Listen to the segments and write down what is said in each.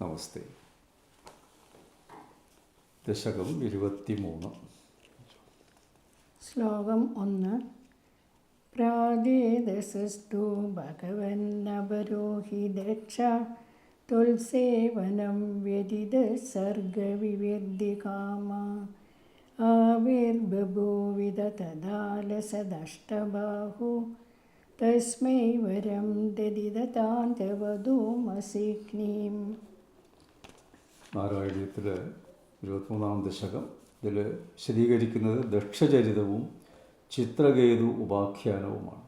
നമസ്തേ. ദശകം ഇരുപത്തിമൂന്ന്. ശ്ലോകം ഒന്ന്. പ്രാജേതസസ്തു ഭഗവന്നവരോഹി ദക്ഷ. തുൽസേവനം വ്യതിത സർഗവിവേദ്യകാമ. ആവിർബഭൂവിത തദാലസദഷ്ടബാഹു തസ്മൈ വരം ദദിതതാന്തവധൂമസിഗ്നീം നാരായണീയത്തിൽ ഇരുപത്തിമൂന്നാം ദശകം. ഇതിൽ വിശദീകരിക്കുന്നത് ദക്ഷചരിതവും ചിത്രകേതു ഉപാഖ്യാനവുമാണ്.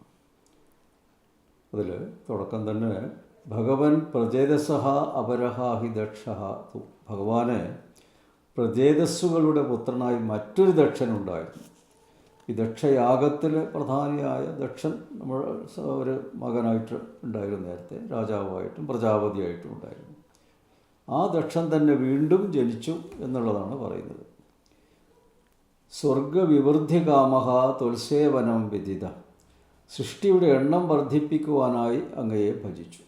അതിൽ തുടക്കം തന്നെ ഭഗവൻ പ്രചേതസഹ അപരഹാഹി ദക്ഷ ഭഗവാന് പ്രജേതസ്സുകളുടെ പുത്രനായി മറ്റൊരു ദക്ഷനുണ്ടായിരുന്നു ഈ ദക്ഷയാഗത്തിൽ പ്രധാനിയായ ദക്ഷൻ നമ്മൾ ഒരു മകനായിട്ട് ഉണ്ടായിരുന്നു നേരത്തെ രാജാവായിട്ടും പ്രജാപതിയായിട്ടും ഉണ്ടായിരുന്നു. ആ ദക്ഷൻ തന്നെ വീണ്ടും ജനിച്ചു എന്നുള്ളതാണ് പറയുന്നത്. സ്വർഗവിവൃദ്ധി കാമഹ തുൽസേവനം വിദിത സൃഷ്ടിയുടെ എണ്ണം വർദ്ധിപ്പിക്കുവാനായി അങ്ങയെ ഭജിച്ചു.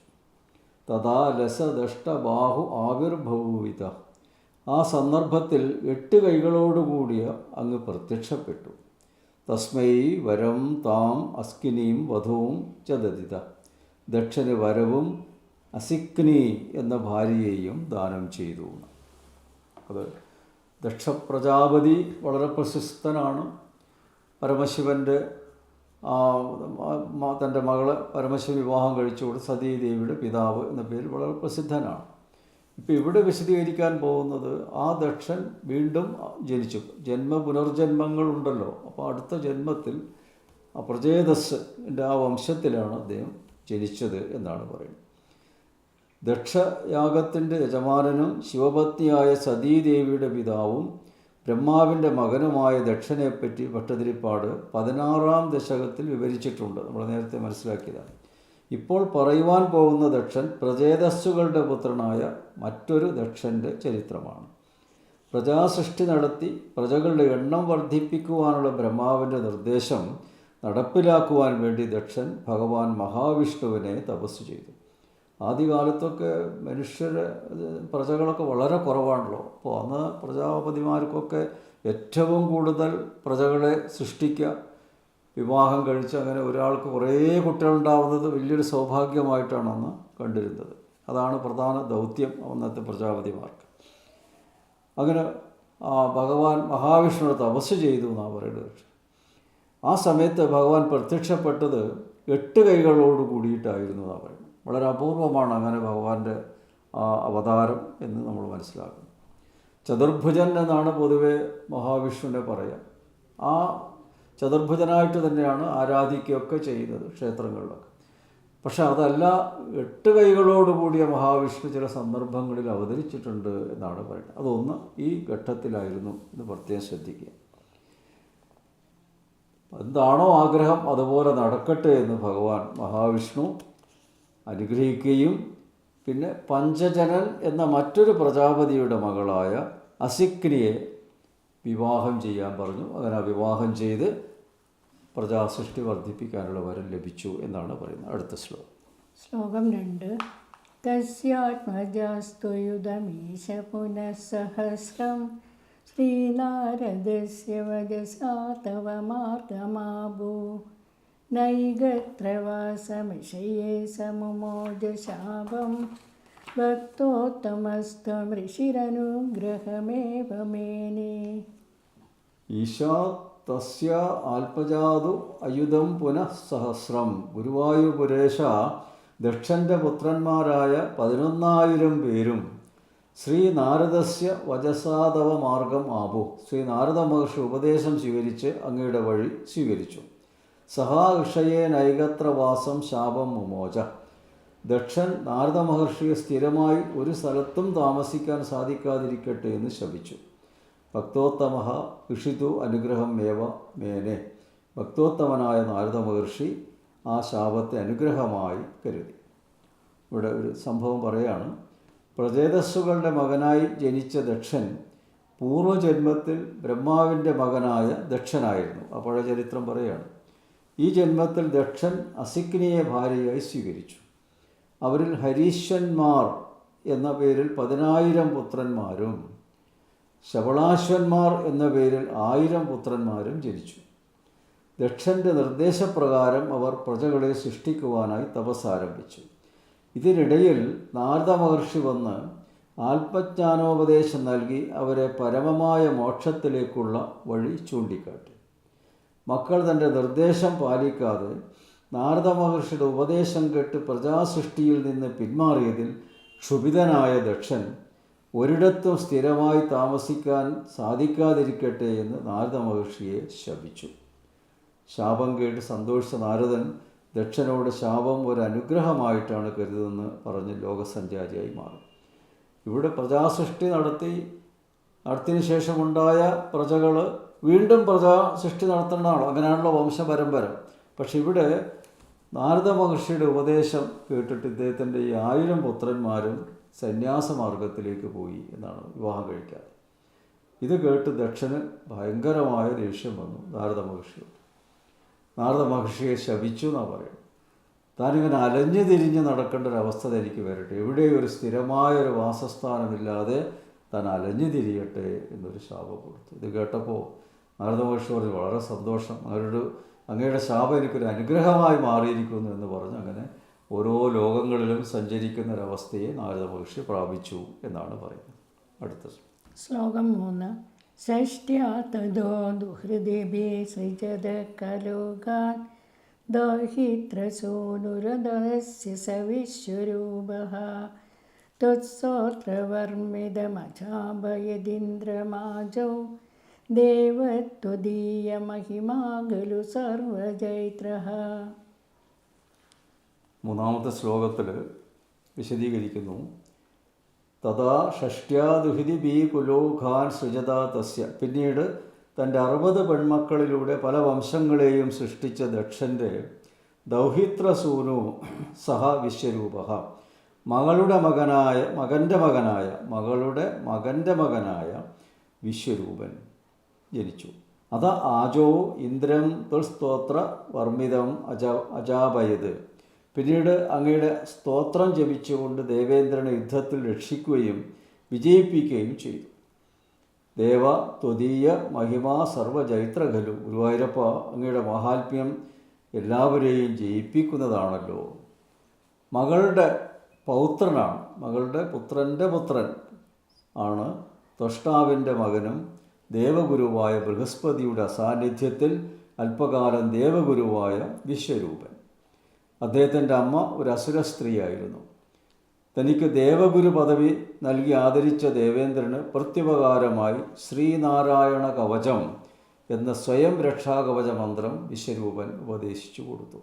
തഥാ ലസദഷ്ടബാഹു ആവിർഭവവിത. ആ സന്ദർഭത്തിൽ എട്ട് കൈകളോടുകൂടിയ അങ്ങ് പ്രത്യക്ഷപ്പെട്ടു. തസ്മൈ വരം താം അസ്കിനിയും വധവും ചതതിത. ദക്ഷന് വരവും അസിക്നി എന്ന ഭാര്യയെയും ദാനം ചെയ്തു. അത് ദക്ഷപ്രജാപതി വളരെ പ്രശസ്തനാണ്. പരമശിവന്റെ തന്റെ മകളെ പരമശിവ വിവാഹം കഴിച്ചുകൊണ്ട് സതീദേവിയുടെ പിതാവ് എന്ന പേരിൽ വളരെ പ്രസിദ്ധനാണ്. ഇപ്പം ഇവിടെ വിശദീകരിക്കാൻ പോകുന്നത് ആ ദക്ഷൻ വീണ്ടും ജനിച്ചു. ജന്മ പുനർജന്മങ്ങളുണ്ടല്ലോ. അപ്പോൾ അടുത്ത ജന്മത്തിൽ ആ പ്രജേതസ് ആ വംശത്തിലാണ് അദ്ദേഹം ജനിച്ചത് എന്നാണ് പറയുന്നത്. ദക്ഷയാഗത്തിന്റെ യജമാനനും ശിവപത്നിയായ സതീദേവിയുടെ പിതാവും ബ്രഹ്മാവിന്റെ മകനുമായ ദക്ഷനെപ്പറ്റി ഭട്ടതിരിപ്പാട് പതിനാറാം ദശകത്തിൽ വിവരിച്ചിട്ടുണ്ട്. നമ്മൾ നേരത്തെ മനസ്സിലാക്കിയതാണ്. ഇപ്പോൾ പറയുവാൻ പോകുന്ന ദക്ഷൻ പ്രജേതസ്സുകളുടെ പുത്രനായ മറ്റൊരു ദക്ഷന്റെ ചരിത്രമാണ്. പ്രജാസൃഷ്ടി നടത്തി പ്രജകളുടെ എണ്ണം വർദ്ധിപ്പിക്കുവാനുള്ള ബ്രഹ്മാവിന്റെ നിർദ്ദേശം നടപ്പിലാക്കുവാൻ വേണ്ടി ദക്ഷൻ ഭഗവാൻ മഹാവിഷ്ണുവിനെ തപസ് ചെയ്തു. ആദ്യകാലത്തൊക്കെ മനുഷ്യർ പ്രജകളൊക്കെ വളരെ കുറവാണല്ലോ. അപ്പോൾ അന്ന് പ്രജാപതിമാർക്കൊക്കെ ഏറ്റവും കൂടുതൽ പ്രജകളെ സൃഷ്ടിക്കുക വിവാഹം കഴിച്ച് അങ്ങനെ ഒരാൾക്ക് കുറേ കുട്ടികളുണ്ടാവുന്നത് വലിയൊരു സൗഭാഗ്യമായിട്ടാണ് അന്ന് കണ്ടിരുന്നത്. അതാണ് പ്രധാന ദൗത്യം അന്നത്തെ പ്രജാപതിമാർക്ക്. അങ്ങനെ ഭഗവാൻ മഹാവിഷ്ണുവിനെ തപസ് ചെയ്തു എന്നാണ് പറയുന്നത് ആ സമയത്ത് ഭഗവാൻ പ്രത്യക്ഷപ്പെട്ടത് എട്ട് കൈകളോട് കൂടിയിട്ടായിരുന്നു എന്നാണ് പറയുന്നത്. വളരെ അപൂർവമാണ് അങ്ങനെ ഭഗവാന്റെ അവതാരം എന്ന് നമ്മൾ മനസ്സിലാക്കുന്നു ചതുർഭുജൻ എന്നാണ് പൊതുവെ മഹാവിഷ്ണുവിനെ പറയുക ആ ചതുർഭുജനായിട്ട് തന്നെയാണ് ആരാധിക്കുകയൊക്കെ ചെയ്യുന്നത് ക്ഷേത്രങ്ങളിലൊക്കെ. പക്ഷെ അതല്ല എട്ട് കൈകളോട് കൂടിയ മഹാവിഷ്ണു ചില സന്ദർഭങ്ങളിൽ അവതരിച്ചിട്ടുണ്ട് എന്നാണ് പറയുന്നത്. അതൊന്ന് ഈ ഘട്ടത്തിലായിരുന്നു എന്ന് പ്രത്യേകം ശ്രദ്ധിക്കുക. എന്താണോ ആഗ്രഹം അതുപോലെ നടക്കട്ടെ എന്ന് ഭഗവാൻ മഹാവിഷ്ണു അനുഗ്രഹിക്കുകയും പിന്നെ പഞ്ചജനൻ എന്ന മറ്റൊരു പ്രജാപതിയുടെ മകളായ അസിക്നിയെ വിവാഹം ചെയ്യാൻ പറഞ്ഞു. അങ്ങനെ ആ വിവാഹം ചെയ്ത് പ്രജാസൃഷ്ടി വർദ്ധിപ്പിക്കാനുള്ള വരം ലഭിച്ചു എന്നാണ് പറയുന്നത്. അടുത്ത ശ്ലോകം. ശ്ലോകം രണ്ട്. തസ്യാത്മജസ്തുയുധമീശ പുനഃസഹസ്രം. ശ്രീനാരദസ്യ വജസാ തവ സമുമോജശാപം ഭക്തോത്തമസ്ത്വമൃഷിരനുഗ്രഹമേവ മേനേ ഈശാ തസ്യ ആൽപജാതു അയുധം പുനഃ സഹസ്രം. ഗുരുവായൂർപുരേശ ദക്ഷന്റെ പുത്രന്മാരായ പതിനൊന്നായിരം പേരും ശ്രീനാരദസ്യ വജസാതവ മാർഗം ആപു. ശ്രീ നാരദ മഹർഷി ഉപദേശം സ്വീകരിച്ച് അങ്ങയുടെ വഴി സ്വീകരിച്ചു. സഹാകൃഷയെ നൈകത്രവാസം ശാപം മുമോച. ദക്ഷൻ നാരദ മഹർഷിയെ സ്ഥിരമായി ഒരു സ്ഥലത്തും താമസിക്കാൻ സാധിക്കാതിരിക്കട്ടെ എന്ന് ശപിച്ചു. ഭക്തോത്തമ ഋഷിതു അനുഗ്രഹം മേവ മേനെ. ഭക്തോത്തമനായ നാരദ മഹർഷി ആ ശാപത്തെ അനുഗ്രഹമായി കരുതി. ഇവിടെ ഒരു സംഭവം പറയാണ്. പ്രചേതസ്സുകളുടെ മകനായി ജനിച്ച ദക്ഷൻ പൂർവജന്മത്തിൽ ബ്രഹ്മാവിന്റെ മകനായ ദക്ഷനായിരുന്നു. ആ പഴയ ചരിത്രം പറയുകയാണ് ഈ ജന്മത്തിൽ ദക്ഷൻ അസിഗ്നിയെ ഭാര്യയായി സ്വീകരിച്ചു. അവരിൽ ഹരീശ്വന്മാർ എന്ന പേരിൽ പതിനായിരം പുത്രന്മാരും ശവളാശ്വന്മാർ എന്ന പേരിൽ ആയിരം പുത്രന്മാരും ജനിച്ചു. ദക്ഷന്റെ നിർദ്ദേശപ്രകാരം അവർ പ്രജകളെ സൃഷ്ടിക്കുവാനായി തപസ്സാരംഭിച്ചു ഇതിനിടയിൽ നാരദ മഹർഷി വന്ന് ആത്മജ്ഞാനോപദേശം നൽകി അവരെ പരമമായ മോക്ഷത്തിലേക്കുള്ള വഴി ചൂണ്ടിക്കാട്ടി. മക്കൾ തന്റെ നിർദ്ദേശം പാലിക്കാതെ നാരദ മഹർഷിയുടെ ഉപദേശം കേട്ട് പ്രജാസൃഷ്ടിയിൽ നിന്ന് പിന്മാറിയതിൽ ക്ഷുഭിതനായ ദക്ഷൻ ഒരിടത്തും സ്ഥിരമായി താമസിക്കാൻ സാധിക്കാതിരിക്കട്ടെ എന്ന് നാരദ മഹർഷിയെ ശപിച്ചു. ശാപം കേട്ട് സന്തോഷിച്ച നാരദൻ ദക്ഷനോട് ശാപം ഒരു അനുഗ്രഹമായിട്ടാണ് കരുതുന്നത് പറഞ്ഞ് ലോകസഞ്ചാരിയായി മാറും. ഇവിടെ പ്രജാസൃഷ്ടി നടത്തി നടത്തിയതിനു ശേഷമുണ്ടായ പ്രജകൾ വീണ്ടും പ്രജാ സൃഷ്ടി നടത്തേണ്ടതാണോ. അങ്ങനെയാണല്ലോ വംശപരമ്പര. പക്ഷെ ഇവിടെ നാരദ മഹർഷിയുടെ ഉപദേശം കേട്ടിട്ട് ഇദ്ദേഹത്തിന്റെ ഈ ആയിരം പുത്രന്മാരും സന്യാസമാർഗത്തിലേക്ക് പോയി എന്നാണ് വിവാഹം കഴിക്കാതെ ഇത് കേട്ട് ദക്ഷന് ഭയങ്കരമായ ദേഷ്യം വന്നു നാരദ മഹർഷിയോട്. നാരദ മഹർഷിയെ ശപിച്ചു എന്നാണ് പറയുന്നത്. താനിങ്ങനെ അലഞ്ഞു തിരിഞ്ഞ് നടക്കേണ്ട ഒരു അവസ്ഥ തനിക്ക് വരട്ടെ. എവിടെ ഒരു സ്ഥിരമായ ഒരു വാസസ്ഥാനമില്ലാതെ താൻ അലഞ്ഞു തിരിയട്ടെ എന്നൊരു ശാപം കൊടുത്തു. ഇത് കേട്ടപ്പോൾ നാരദ മഹർഷി പറഞ്ഞു വളരെ സന്തോഷം. അവരുടെ അങ്ങയുടെ ശാപം എനിക്കൊരു അനുഗ്രഹമായി മാറിയിരിക്കുന്നു എന്ന് പറഞ്ഞ് അങ്ങനെ ഓരോ ലോകങ്ങളിലും സഞ്ചരിക്കുന്ന ഒരവസ്ഥയെ നാരദ മഹർഷി പ്രാപിച്ചു എന്നാണ് പറയുന്നത് അടുത്തത് ശ്ലോകം മൂന്ന് ഷഷ്ട്യാ തദോ ദുഹൃദിഭി സൃജത കലോകാൻ ദഹിത്രസൂനുരദസ്യ സ വിശ്വരൂപः त्वत्सोत्रवर्मिदमजाभयदिन्द्रमाजौ ദേവത്വദീയമഹിമാകലു സർവജൈത്ര. മൂന്നാമത്തെ ശ്ലോകത്തിൽ വിശദീകരിക്കുന്നു. തഥാ ഷഷ്ട്യാദുഹിതി ബി കുലോ ഖാൻ തസ്യ. പിന്നീട് തന്റെ അറുപത് പെൺമക്കളിലൂടെ പല വംശങ്ങളെയും സൃഷ്ടിച്ച ദക്ഷന്റെ ദൗഹിത്രസൂനു സഹ വിശ്വരൂപ മകളുടെ മകനായ മകന്റെ മകനായ മകളുടെ മകന്റെ മകനായ വിശ്വരൂപൻ. ജനിച്ചു. അത ആജോ ഇന്ദ്രം സ്തോത്ര വർമ്മിതം അജ അജാപയത്. പിന്നീട് അങ്ങയുടെ സ്തോത്രം ജപിച്ചുകൊണ്ട് ദേവേന്ദ്രനെ യുദ്ധത്തിൽ രക്ഷിക്കുകയും വിജയിപ്പിക്കുകയും ചെയ്തു. ദേവ ത്വതീയ മഹിമ സർവചൈത്രഖലു ഗുരുവായൂരപ്പ അങ്ങയുടെ മഹാത്മ്യം എല്ലാവരെയും ജയിപ്പിക്കുന്നതാണല്ലോ. മകളുടെ പൗത്രനാണ്. മകളുടെ പുത്രന്റെ പുത്രൻ ആണ് തൊഷ്ടാവിന്റെ മകനും ദേവഗുരുവായ ബൃഹസ്പതിയുടെ സാന്നിധ്യത്തിൽ അല്പകാലം ദേവഗുരുവായ വിശ്വരൂപൻ. അദ്ദേഹത്തിന്റെ അമ്മ ഒരു അസുര സ്ത്രീയായിരുന്നു. തനിക്ക് ദേവഗുരു പദവി നൽകി ആദരിച്ച ദേവേന്ദ്രന് പ്രത്യുപകാരമായി ശ്രീനാരായണ കവചം എന്ന സ്വയം രക്ഷാകവച മന്ത്രം വിശ്വരൂപൻ ഉപദേശിച്ചു കൊടുത്തു.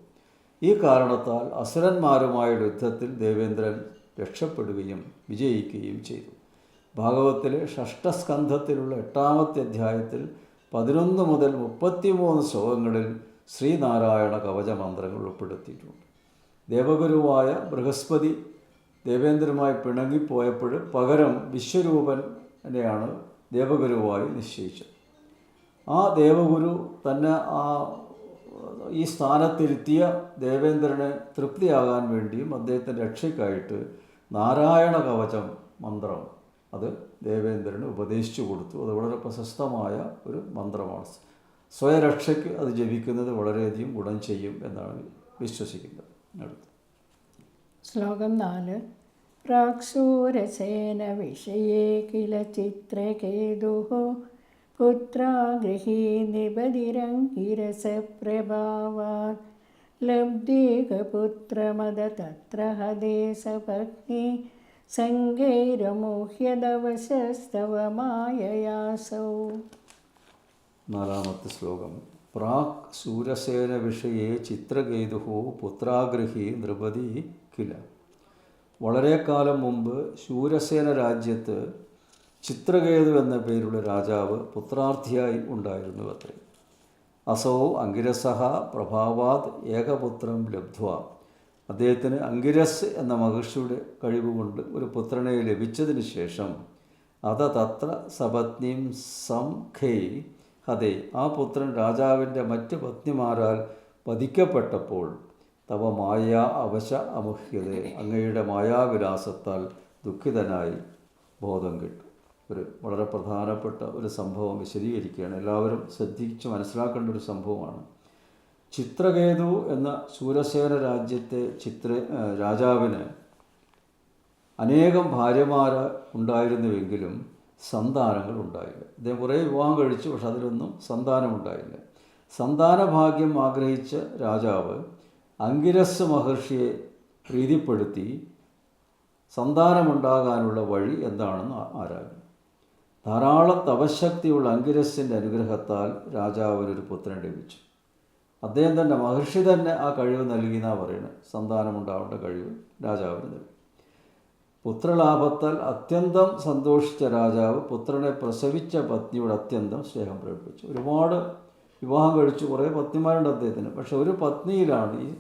ഈ കാരണത്താൽ അസുരന്മാരുമായുള്ള യുദ്ധത്തിൽ ദേവേന്ദ്രൻ രക്ഷപ്പെടുകയും വിജയിക്കുകയും ചെയ്തു. ഭാഗവത്തിലെ ഷഷ്ടസ്കന്ധത്തിലുള്ള എട്ടാമത്തെ അധ്യായത്തിൽ പതിനൊന്ന് മുതൽ മുപ്പത്തിമൂന്ന് ശ്ലോകങ്ങളിൽ ശ്രീനാരായണ കവച മന്ത്രങ്ങൾ ഉൾപ്പെടുത്തിയിട്ടുണ്ട്. ദേവഗുരുവായ ബൃഹസ്പതി ദേവേന്ദ്രമായി പിണങ്ങിപ്പോയപ്പോൾ പകരം വിശ്വരൂപനെയാണ് ദേവഗുരുവായി നിശ്ചയിച്ചത്. ആ ദേവഗുരു തന്നെ ആ ഈ സ്ഥാനത്തിരുത്തിയ ദേവേന്ദ്രനെ തൃപ്തിയാകാൻ വേണ്ടിയും അദ്ദേഹത്തിന്റെ രക്ഷയ്ക്കായിട്ട് നാരായണ കവചം മന്ത്രം അത് ദേവേന്ദ്രന് ഉപദേശിച്ചു കൊടുത്തു. അത് വളരെ പ്രശസ്തമായ ഒരു മന്ത്രമാണ്. സ്വയരക്ഷയ്ക്ക് അത് ജപിക്കുന്നത് വളരെയധികം ഗുണം ചെയ്യും എന്നാണ് വിശ്വസിക്കുന്നത്. അടുത്ത് ശ്ലോകം നാല്. പ്രാക്സൂരസേന വിഷയേ കില ചിത്രകേതുः പുത്രാഗൃഹീ നിപതിരങ്കിരസപ്രഭാവാत् ലബ്ധീകപുത്രമദ തത്ര ഹതേ സങ്കൈരമൂഹ്യദവശസ്തവ മായയാസൗ നാലാമത്തെ ശ്ലോകം. പ്രാക് ശൂരസേന വിഷയെ ചിത്രകേതുഹു പുത്രാഗ്രഹി നൃപതി കില. വളരെ കാലം മുമ്പ് ശൂരസേന രാജ്യത്ത് ചിത്രകേതു എന്ന പേരുള്ള രാജാവ് പുത്രാർത്ഥിയായി ഉണ്ടായിരുന്നു അത്രേ അസോ അങ്കിരസഹ പ്രഭാവാത് ഏകപുത്രം ലബ്ധ്വ. അദ്ദേഹത്തിന് അങ്കിരസ് എന്ന മഹർഷിയുടെ കഴിവുകൊണ്ട് ഒരു പുത്രനെ ലഭിച്ചതിന് ശേഷം അത തത്ര സപത്നിം സംഖേ അതെ ആ പുത്രൻ രാജാവിന്റെ മറ്റ് പത്നിമാരാൽ വധിക്കപ്പെട്ടപ്പോൾ തവ മായ അവശ അമുഹ്യത. അങ്ങയുടെ മായാവിലാസത്താൽ ദുഃഖിതനായി ബോധം കിട്ടും. ഒരു വളരെ പ്രധാനപ്പെട്ട ഒരു സംഭവം വിശദീകരിക്കുകയാണ്. എല്ലാവരും ശ്രദ്ധിച്ച് മനസ്സിലാക്കേണ്ട ഒരു സംഭവമാണ്. ചിത്രകേതു എന്ന ശൂരസേന രാജ്യത്തെ ചിത്ര രാജാവിന് അനേകം ഭാര്യമാർ ഉണ്ടായിരുന്നുവെങ്കിലും സന്താനങ്ങൾ ഉണ്ടായില്ല. അദ്ദേഹം കുറേ വിവാഹം കഴിച്ചു പക്ഷെ അതിലൊന്നും സന്താനമുണ്ടായില്ല. സന്താനഭാഗ്യം ആഗ്രഹിച്ച രാജാവ് അങ്കിരസ് മഹർഷിയെ പ്രീതിപ്പെടുത്തി സന്താനമുണ്ടാകാനുള്ള വഴി എന്താണെന്ന് ആരാഞ്ഞു. ധാരാളം തപശക്തിയുള്ള അങ്കിരസിന്റെ അനുഗ്രഹത്താൽ രാജാവിനൊരു പുത്രൻ ലഭിച്ചു. അദ്ദേഹം തന്നെ മഹർഷി തന്നെ ആ കഴിവ് നൽകി എന്നാണ് പറയുന്നത്. സന്താനമുണ്ടാവേണ്ട കഴിവ് രാജാവിന് നൽകി. പുത്രലാഭത്താൽ അത്യന്തം സന്തോഷിച്ച രാജാവ് പുത്രനെ പ്രസവിച്ച പത്നിയോട് അത്യന്തം സ്നേഹം പ്രകടിപ്പിച്ചു. ഒരുപാട് വിവാഹം കഴിച്ചു കുറേ പത്നിമാരുണ്ട് അദ്ദേഹത്തിന്. പക്ഷെ ഒരു പത്നിയിലാണ് ഈ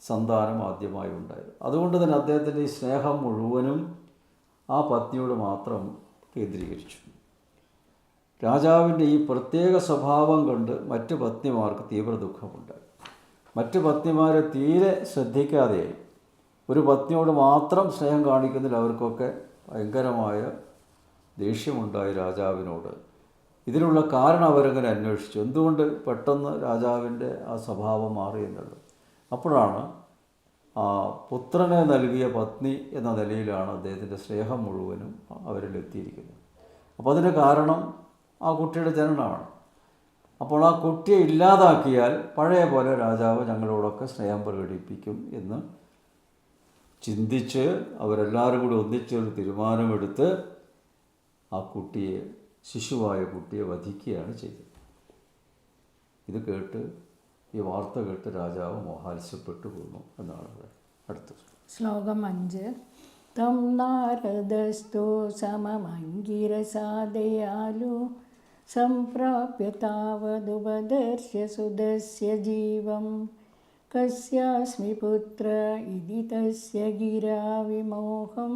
സന്താനം ആദ്യമായി ഉണ്ടായത്. അതുകൊണ്ട് തന്നെ അദ്ദേഹത്തിന്റെ ഈ സ്നേഹം മുഴുവനും ആ പത്നിയോട് മാത്രം കേന്ദ്രീകരിച്ചു. രാജാവിന്റെ ഈ പ്രത്യേക സ്വഭാവം കൊണ്ട് മറ്റു പത്നിമാർക്ക് തീവ്ര ദുഃഖമുണ്ട്. മറ്റു പത്നിമാരെ തീരെ ശ്രദ്ധിക്കാതെയായി. ഒരു പത്നിയോട് മാത്രം സ്നേഹം കാണിക്കുന്നതിൽ അവർക്കൊക്കെ ഭയങ്കരമായ ദേഷ്യമുണ്ടായി രാജാവിനോട്. ഇതിനുള്ള കാരണം അവരങ്ങനെ അന്വേഷിച്ചു. എന്തുകൊണ്ട് പെട്ടെന്ന് രാജാവിന്റെ ആ സ്വഭാവം മാറി എന്നുള്ളത് അപ്പോഴാണ് ആ പുത്രനെ നൽകിയ പത്നി എന്ന നിലയിലാണ് അദ്ദേഹത്തിന്റെ സ്നേഹം മുഴുവനും അവരിൽ എത്തിയിരിക്കുന്നത് അപ്പോൾ അതിന് കാരണം ആ കുട്ടിയുടെ ജനനമാണ്. അപ്പോൾ ആ കുട്ടിയെ ഇല്ലാതാക്കിയാൽ പഴയ പോലെ രാജാവ് ഞങ്ങളോടൊക്കെ സ്നേഹം പ്രകടിപ്പിക്കും എന്ന് ചിന്തിച്ച് അവരെല്ലാവരും കൂടി ഒന്നിച്ചൊരു തീരുമാനമെടുത്ത് ആ കുട്ടിയെ ശിശുവായ കുട്ടിയെ വധിക്കുകയാണ് ചെയ്തത്. ഇത് കേട്ട് ഈ വാർത്ത കേട്ട് രാജാവ് മോഹാത്സ്യപ്പെട്ടു പോന്നു എന്നാണ് അടുത്തത്. ശ്ലോകം അഞ്ച്. തം നാരദസ്തു സംപ്രാപ്യ താവതുപദർശ്യ സുദസ്യ ജീവം കസ്യാസ്മി പുത്ര ഇതി തസ്യ ഗിരാ വിമോഹം.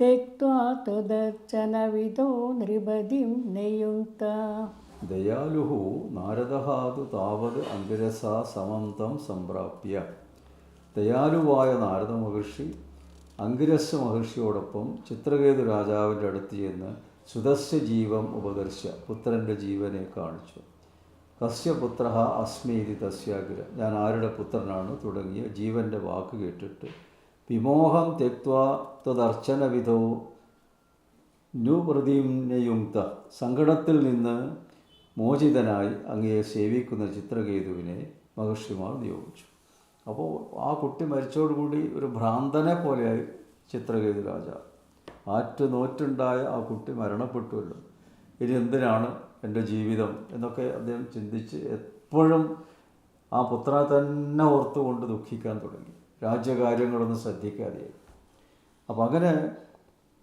തെക്വാ ത്വദർച്ചനവിദോ നൃപതിം നെയുക്ത ദയാലുഃ നാരദഹാതു താവത് അങ്കിരസ സമന്തം സംപ്രാപ്യ. ദയാലുവായ നാരദ മഹർഷി അങ്കിരസ് മഹർഷിയോടൊപ്പം ചിത്രകേതു രാജാവിന്റെ അടുത്ത് ചെന്ന് സുതസ്യ ജീവം ഉപദർശ്യ പുത്രന്റെ ജീവനെ കാണിച്ചു. കസ്യ പുത്ര അസ്മീതി തസ്യാഗ്ര. ഞാൻ ആരുടെ പുത്രനാണ് തുടങ്ങിയ ജീവന്റെ വാക്ക് കേട്ടിട്ട് വിമോഹം തെക്വാ തദർച്ചനവിധോ ന്യൂപ്രതിയുക്ത സങ്കടത്തിൽ നിന്ന് മോചിതനായി അങ്ങയെ സേവിക്കുന്ന ചിത്രകേതുവിനെ മഹർഷിമാർ നിയോഗിച്ചു. അപ്പോൾ ആ കുട്ടി മരിച്ചോടുകൂടി ഒരു ഭ്രാന്തനെ പോലെയായി ചിത്രകേതു രാജാവ്. ആറ്റ് നോറ്റുണ്ടായ ആ കുട്ടി മരണപ്പെട്ടുവല്ലോ. ഇനി എന്തിനാണ് എന്റെ ജീവിതം? എന്നൊക്കെ അദ്ദേഹം ചിന്തിച്ച് എപ്പോഴും ആ പുത്രനെ തന്നെ ഓർത്തുകൊണ്ട് ദുഃഖിക്കാൻ തുടങ്ങി. രാജ്യകാര്യങ്ങളൊന്നും ശ്രദ്ധിക്കാതെയായി. അപ്പം അങ്ങനെ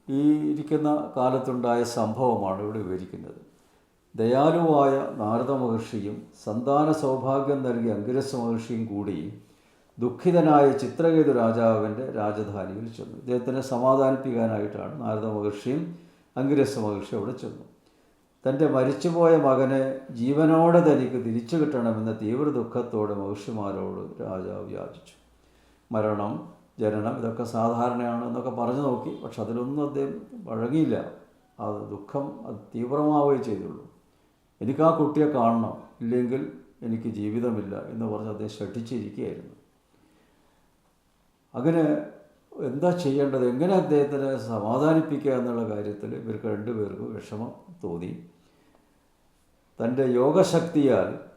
ഈ ഇരിക്കുന്ന കാലത്തുണ്ടായ സംഭവമാണ് ഇവിടെ വിവരിക്കുന്നത്. ദയാലുവായ നാരദ മഹർഷിയും സന്താന സൗഭാഗ്യം നൽകിയ അങ്കിരസ് മഹർഷിയും കൂടി ദുഃഖിതനായ ചിത്രകേതു രാജാവിന്റെ രാജധാനിയിൽ ചെന്നു. ഇദ്ദേഹത്തിനെ സമാധാനിപ്പിക്കാനായിട്ടാണ് നാരദ മഹർഷിയും അങ്കിരസ് മഹർഷി അവിടെ ചെന്നു. തന്റെ മരിച്ചുപോയ മകനെ ജീവനോടെ തനിക്ക് തിരിച്ചു കിട്ടണമെന്ന തീവ്ര ദുഃഖത്തോടെ മഹർഷിമാരോട് രാജാവ് യാചിച്ചു. മരണം ജനനം ഇതൊക്കെ സാധാരണയാണ് എന്നൊക്കെ പറഞ്ഞു നോക്കി. പക്ഷെ അതിലൊന്നും അദ്ദേഹം വഴങ്ങിയില്ല. ആ ദുഃഖം അത് തീവ്രമാവുകയേ ചെയ്തുള്ളൂ. എനിക്ക് ആ കുട്ടിയെ കാണണം ഇല്ലെങ്കിൽ എനിക്ക് ജീവിതമില്ല എന്ന് പറഞ്ഞ് അദ്ദേഹം ശഠിച്ചിരിക്കുകയായിരുന്നു. അങ്ങനെ എന്താ ചെയ്യേണ്ടത്? എങ്ങനെ അദ്ദേഹത്തിനെ സമാധാനിപ്പിക്കുക എന്നുള്ള കാര്യത്തിൽ ഇവർക്ക് രണ്ടുപേർക്കും വിഷമം തോന്നി. തന്റെ യോഗശക്തിയാൽ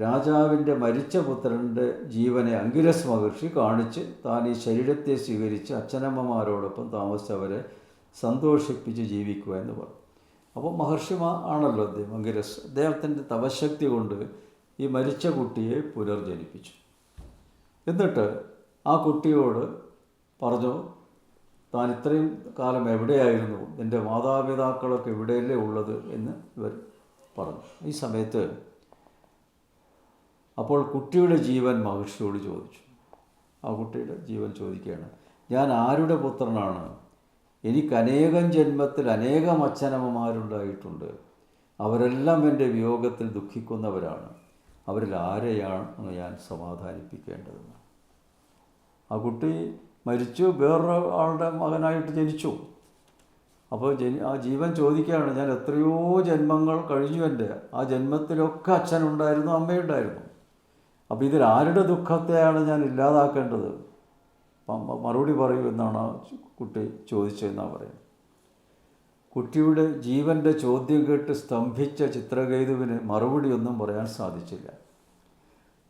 രാജാവിന്റെ മരിച്ച പുത്രന്റെ ജീവനെ അങ്കിരസ് മഹർഷി കാണിച്ച് താൻ ഈ ശരീരത്തെ സ്വീകരിച്ച് അച്ഛനമ്മമാരോടൊപ്പം താമസിച്ചവരെ സന്തോഷിപ്പിച്ച് ജീവിക്കുക എന്ന് പറഞ്ഞു. അപ്പോൾ മഹർഷി ആണല്ലോ അദ്ദേഹം അങ്കിരസ്. അദ്ദേഹത്തിന്റെ തപശക്തി കൊണ്ട് ഈ മരിച്ച കുട്ടിയെ പുനർജനിപ്പിച്ചു. എന്നിട്ട് ആ കുട്ടിയോട് പറഞ്ഞു താൻ ഇത്രയും കാലം എവിടെയായിരുന്നു? എന്റെ മാതാപിതാക്കളൊക്കെ എവിടെയല്ലേ ഉള്ളത്? എന്ന് ഇവർ പറഞ്ഞു. ഈ സമയത്ത് അപ്പോൾ കുട്ടിയുടെ ജീവൻ മഹർഷിയോട് ചോദിച്ചു. ആ കുട്ടിയുടെ ജീവൻ ചോദിക്കുകയാണ് ഞാൻ ആരുടെ പുത്രനാണ്? എനിക്ക് അനേകം ജന്മത്തിൽ അനേകം അച്ഛനമ്മമാരുണ്ടായിട്ടുണ്ട്. അവരെല്ലാം എന്റെ വിയോഗത്തിൽ ദുഃഖിക്കുന്നവരാണ്. അവരിൽ ആരെയാണ് ഞാൻ സമാധാനിപ്പിക്കേണ്ടതെന്ന് ആ കുട്ടി മരിച്ചു വേറൊരു ആളുടെ മകനായിട്ട് ജനിച്ചു. അപ്പോൾ ജനി ആ ജീവൻ ചോദിക്കുകയാണ് ഞാൻ എത്രയോ ജന്മങ്ങൾ കഴിഞ്ഞു എന്റെ. ആ ജന്മത്തിലൊക്കെ അച്ഛനുണ്ടായിരുന്നു അമ്മയുണ്ടായിരുന്നു. അപ്പോൾ ഇതിൽ ആരുടെ ദുഃഖത്തെയാണ് ഞാൻ ഇല്ലാതാക്കേണ്ടത്? മറുപടി പറയൂ എന്നാണ് കുട്ടി ചോദിച്ചതെന്നാണ് പറയുന്നത്. കുട്ടിയുടെ ജീവന്റെ ചോദ്യം കേട്ട് സ്തംഭിച്ച ചിത്രകേതുവിന് മറുപടിയൊന്നും പറയാൻ സാധിച്ചില്ല.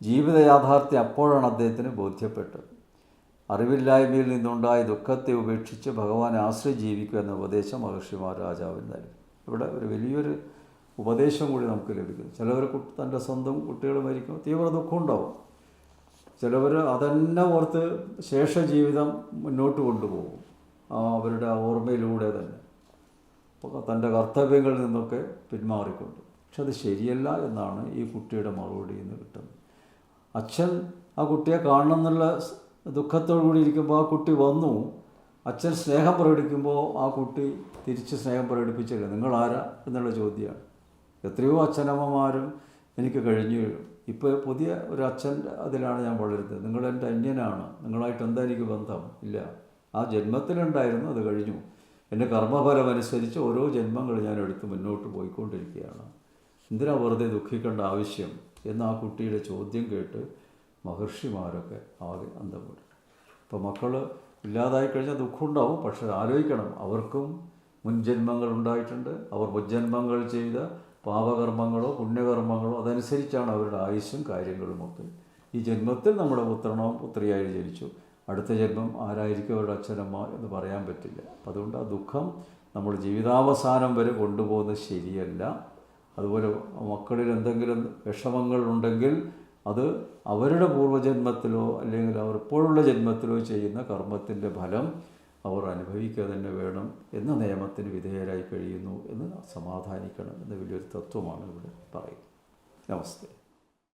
ജീവിത യാഥാർത്ഥ്യം അപ്പോഴാണ് അദ്ദേഹത്തിന് ബോധ്യപ്പെട്ടത്. അറിവില്ലായ്മയിൽ നിന്നുണ്ടായ ദുഃഖത്തെ ഉപേക്ഷിച്ച് ഭഗവാനെ ആശ്രയി ജീവിക്കുക എന്ന ഉപദേശം മഹർഷിമാർ രാജാവിന് നൽകി. ഇവിടെ ഒരു വലിയൊരു ഉപദേശം കൂടി നമുക്ക് ലഭിക്കുന്നു. ചിലവർ തന്റെ സ്വന്തം കുട്ടികൾ മരിക്കും തീവ്ര ദുഃഖം ഉണ്ടാവും. ചിലവർ അതന്നെ ഓർത്ത് ശേഷ ജീവിതം മുന്നോട്ട് കൊണ്ടുപോകും. അവരുടെ ഓർമ്മയിലൂടെ തന്നെ. തന്റെ കർത്തവ്യങ്ങളിൽ നിന്നൊക്കെ പിന്മാറിക്കൊണ്ട്. പക്ഷെ അത് ശരിയല്ല എന്നാണ് ഈ കുട്ടിയുടെ മറുപടിയിൽ നിന്ന് കിട്ടുന്നത്. അച്ഛൻ ആ കുട്ടിയെ കാണണം എന്നുള്ള ദുഃഖത്തോടു കൂടി ഇരിക്കുമ്പോൾ ആ കുട്ടി വന്നു. അച്ഛൻ സ്നേഹം പ്രകടിപ്പിക്കുമ്പോൾ ആ കുട്ടി തിരിച്ച് സ്നേഹം പ്രകടിപ്പിച്ചില്ല നിങ്ങളാരാ എന്നുള്ള ചോദ്യമാണ്. എത്രയോ അച്ഛനമ്മമാരും എനിക്ക് കഴിഞ്ഞു ഇപ്പോൾ പുതിയ ഒരു അച്ഛൻ അതിലാണ് ഞാൻ വളരുന്നത്. നിങ്ങളെന്റെ അന്യനാണ്. നിങ്ങളായിട്ട് എന്താ എനിക്ക് ബന്ധം? ഇല്ല. ആ ജന്മത്തിലുണ്ടായിരുന്നു അത് കഴിഞ്ഞു. എന്റെ കർമ്മഫലം അനുസരിച്ച് ഓരോ ജന്മങ്ങൾ ഞാൻ എടുത്ത് മുന്നോട്ട് പോയിക്കൊണ്ടിരിക്കുകയാണ്. എന്തിനാ വെറുതെ ദുഃഖിക്കേണ്ട ആവശ്യം? എന്ന് ആ കുട്ടിയുടെ ചോദ്യം കേട്ട് മഹർഷിമാരൊക്കെ ആകെ അന്തപ്പെട്ടു ഇപ്പോൾ മക്കൾ ഇല്ലാതായി കഴിഞ്ഞാൽ ദുഃഖമുണ്ടാവും പക്ഷെ ആലോചിക്കണം. അവർക്കും മുൻജന്മങ്ങൾ ഉണ്ടായിട്ടുണ്ട്. അവർ മുൻജന്മങ്ങൾ ചെയ്ത പാപകർമ്മങ്ങളോ പുണ്യകർമ്മങ്ങളോ അതനുസരിച്ചാണ് അവരുടെ ആയുസ്സും കാര്യങ്ങളുമൊക്കെ ഈ ജന്മത്തിൽ നമ്മുടെ പുത്രനോ പുത്രിയായി ജനിച്ചു. അടുത്ത ജന്മം ആരായിരിക്കും അവരുടെ അച്ഛനമ്മ എന്ന് പറയാൻ പറ്റില്ല. അതുകൊണ്ട് ആ ദുഃഖം നമ്മൾ ജീവിതാവസാനം വരെ കൊണ്ടുപോകുന്നത് ശരിയല്ല. അതുപോലെ മക്കളിൽ എന്തെങ്കിലും വിഷമങ്ങൾ ഉണ്ടെങ്കിൽ അത് അവരുടെ പൂർവജന്മത്തിലോ അല്ലെങ്കിൽ അവർ ഇപ്പോഴുള്ള ജന്മത്തിലോ ചെയ്യുന്ന കർമ്മത്തിന്റെ ഫലം അവർ അനുഭവിക്കുക തന്നെ വേണം എന്ന നിയമത്തിന് വിധേയരായി കഴിയുന്നു എന്ന് സമാധാനിക്കണം എന്ന വലിയൊരു തത്വമാണ് ഇവിടെ പറയുന്നത്. നമസ്തേ.